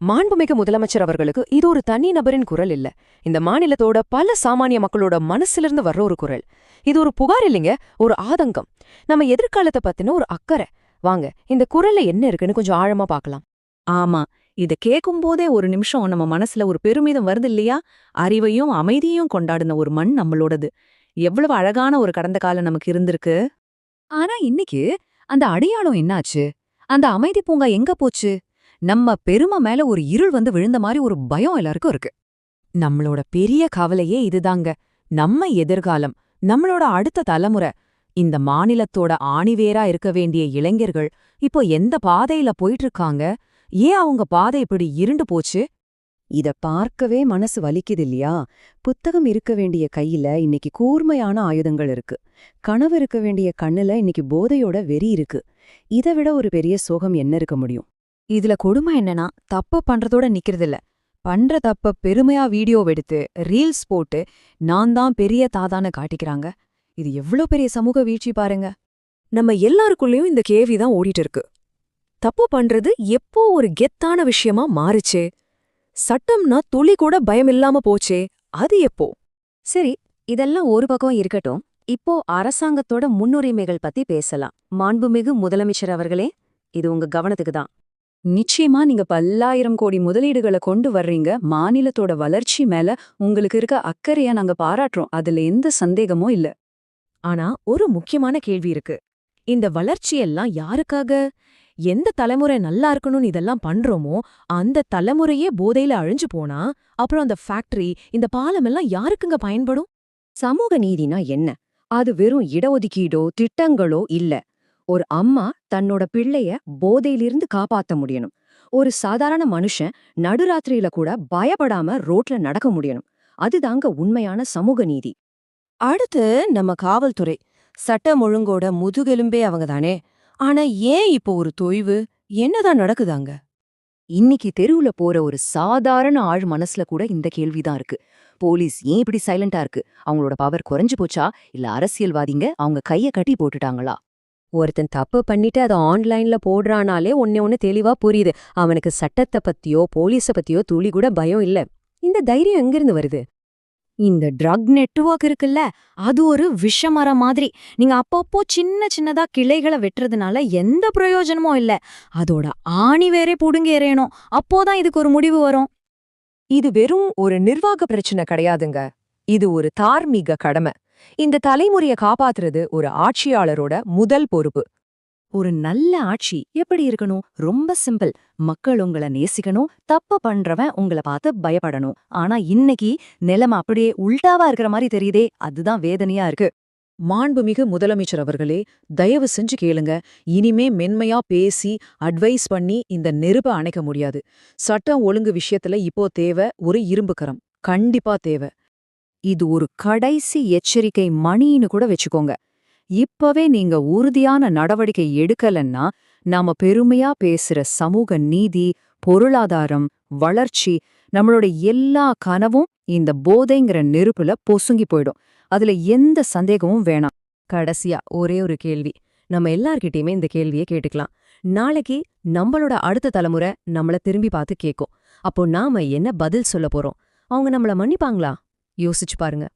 மாண்புமிகு முதலமைச்சர் அவர்களுக்கு இது ஒரு தனி நபரின் குரல் இல்ல. இந்த மாநிலத்தோட பல சாமானிய மக்களோட மனசிலிருந்து வர்ற ஒரு குரல். இது ஒரு புகார் இல்லைங்க ஒரு ஆதங்கம். நம்ம எதிர்காலத்தை பத்தின ஒரு அக்கறை. வாங்க இந்த குரல்ல என்ன இருக்குன்னு கொஞ்சம் ஆழமா பார்க்கலாம். ஆமா இத கேட்கும்போதே ஒரு நிமிஷம் நம்ம மனசுல ஒரு பெருமிதம் வருது இல்லையா? அறிவையும் அமைதியையும் கொண்டாடின ஒரு மண் நம்மளோடது. எவ்வளவு அழகான ஒரு கடந்த காலம் நமக்கு இருந்திருக்கு. ஆனா இன்னைக்கு அந்த அடையாளம் என்னாச்சு? அந்த அமைதி பூங்கா எங்க போச்சு? நம்ம பெருமை மேல ஒரு இருள் வந்து விழுந்த மாதிரி ஒரு பயம் எல்லாருக்கும் இருக்கு. நம்மளோட பெரிய கவலையே இதுதாங்க. நம்ம எதிர்காலம் நம்மளோட அடுத்த தலைமுறை. இந்த மாநிலத்தோட ஆணிவேரா இருக்க வேண்டிய இளைஞர்கள் இப்போ எந்த பாதையில போயிட்டு இருக்காங்க ஏன் அவங்க பாதை இப்படி இருண்டு போச்சு? இத பார்க்கவே மனசு வலிக்குது இல்லையா? புத்தகம் இருக்க வேண்டிய கையில இன்னைக்கு கூர்மையான ஆயுதங்கள் இருக்கு. கனவு இருக்க வேண்டிய கண்ணுல இன்னைக்கு போதையோட வெறி இருக்கு. இதை விட ஒரு பெரிய சோகம் என்ன இருக்க முடியும்? இதுல கொடுமை என்னன்னா தப்ப பண்றதோட நிக்கிறதில்ல. பண்ற தப்ப பெருமையா வீடியோ எடுத்து ரீல்ஸ் போட்டு நான் தான் பெரிய தாதான்னு காட்டிக்கிறாங்க. இது எவ்ளோ பெரிய சமூக வீழ்ச்சி பாருங்க. நம்ம எல்லாருக்குள்ளேயும் இந்த கேள்வி தான் ஓடிட்டு இருக்கு. தப்பு பண்றது எப்போ ஒரு கெத்தான விஷயமா மாறுச்சே? சட்டம்னா துளி கூட பயமில்லாம போச்சே அது எப்போ? சரி இதெல்லாம் ஒரு பக்கம் இருக்கட்டும். இப்போ அரசாங்கத்தோட முன்னுரிமைகள் பத்தி பேசலாம். மாண்புமிகு முதலமைச்சர் அவர்களே இது உங்க கவனத்துக்கு தான். நிச்சயமா நீங்க பல்லாயிரம் கோடி முதலீடுகளை கொண்டு வர்றீங்க. மாநிலத்தோட வளர்ச்சி மேல உங்களுக்கு இருக்க அக்கறைய நாங்க பாராட்டுறோம். அதுல எந்த சந்தேகமும் இல்ல. ஆனா ஒரு முக்கியமான கேள்வி இருக்கு. இந்த வளர்ச்சியெல்லாம் யாருக்காக? எந்த தலைமுறை நல்லா இருக்கணும்னு இதெல்லாம் பண்றோமோ அந்த தலைமுறையே போதையில அழிஞ்சு போனா அப்புறம் அந்த ஃபேக்டரி இந்த பாலமெல்லாம் யாருக்குங்க பயன்படும்? சமூக நீதினா என்ன? அது வெறும் இடஒதுக்கீடோ திட்டங்களோ இல்ல. ஒரு அம்மா தன்னோட பிள்ளைய போதையிலிருந்து காப்பாத்த முடியணும். ஒரு சாதாரண மனுஷன் நடுராத்திரியில கூட பயப்படாம ரோட்ல நடக்க முடியணும். அதுதாங்க உண்மையான சமூக நீதி. அடுத்து நம்ம காவல்துறை. சட்டம் ஒழுங்கோட முதுகெலும்பே அவங்க தானே. ஆனா ஏன் இப்போ ஒரு தொய்வு? என்னதான் நடக்குதாங்க? இன்னைக்கு தெருவுல போற ஒரு சாதாரண ஆள் மனசுல கூட இந்த கேள்விதான் இருக்கு. போலீஸ் ஏன் இப்படி சைலண்டா இருக்கு? அவங்களோட பவர் குறைஞ்சு போச்சா? இல்ல அரசியல்வாதிங்க அவங்க கைய கட்டி போட்டுட்டாங்களா? ஒருத்தன் தப்பு பண்ணிட்டு அதை ஆன்லைன்ல போடுறானாலே ஒன்னே ஒன்னு தெளிவா புரியுது. அவனுக்கு சட்டத்தை பத்தியோ போலீஸ பத்தியோ துளி கூட பயம் இல்ல. இந்த தைரியம் எங்கிருந்து வருது? இந்த ட்ரக் நெட்வொர்க் இருக்குல்ல அது ஒரு விஷமரம் மாதிரி. நீங்க அப்பப்போ சின்ன சின்னதா கிளைகளை வெட்டுறதுனால எந்த பிரயோஜனமும் இல்ல. அதோட ஆணி வேறே புடுங்கி எறையணும். அப்போதான் இதுக்கு ஒரு முடிவு வரும். இது வெறும் ஒரு நிர்வாக பிரச்சனை கிடையாதுங்க. இது ஒரு தார்மீக கடமை. இந்த தலைமுறைய காப்பாத்துறது ஒரு ஆட்சியாளரோட முதல் பொறுப்பு. ஒரு நல்ல ஆட்சி எப்படி இருக்கணும்? ரொம்ப சிம்பிள். மக்கள் உங்களை நேசிக்கணும். தப்பு பண்றவன் உங்களை பார்த்து பயப்படணும். ஆனா இன்னைக்கு நிலைமை அப்படியே உல்டாவா இருக்கிற மாதிரி தெரியுதே. அதுதான் வேதனையா இருக்கு. மாண்புமிகு முதலமைச்சர் அவர்களே தயவு செஞ்சு கேளுங்க. இனிமே மென்மையா பேசி அட்வைஸ் பண்ணி இந்த நெருப்ப அணைக்க முடியாது. சட்டம் ஒழுங்கு விஷயத்துல இப்போ தேவை ஒரு இரும்புக்கரம் கண்டிப்பா தேவை. இது ஒரு கடைசி எச்சரிக்கை மணின்னு கூட வச்சுக்கோங்க. இப்பவே நீங்க உறுதியான நடவடிக்கை எடுக்கலன்னா நாம பெருமையா பேசுற சமூக நீதி பொருளாதாரம் வளர்ச்சி நம்மளோட எல்லா கனவும் இந்த போதைங்கிற நெருப்புல பொசுங்கி போயிடும். அதுல எந்த சந்தேகமும் வேணாம். கடைசியா ஒரே ஒரு கேள்வி. நம்ம எல்லார்கிட்டயுமே இந்த கேள்வியை கேட்டுக்கலாம். நாளைக்கு நம்மளோட அடுத்த தலைமுறை நம்மள திரும்பி பார்த்து கேட்கும் அப்போ நாம என்ன பதில் சொல்ல போறோம்? அவங்க நம்மள மன்னிப்பாங்களா? யோசிச்சு பாருங்க.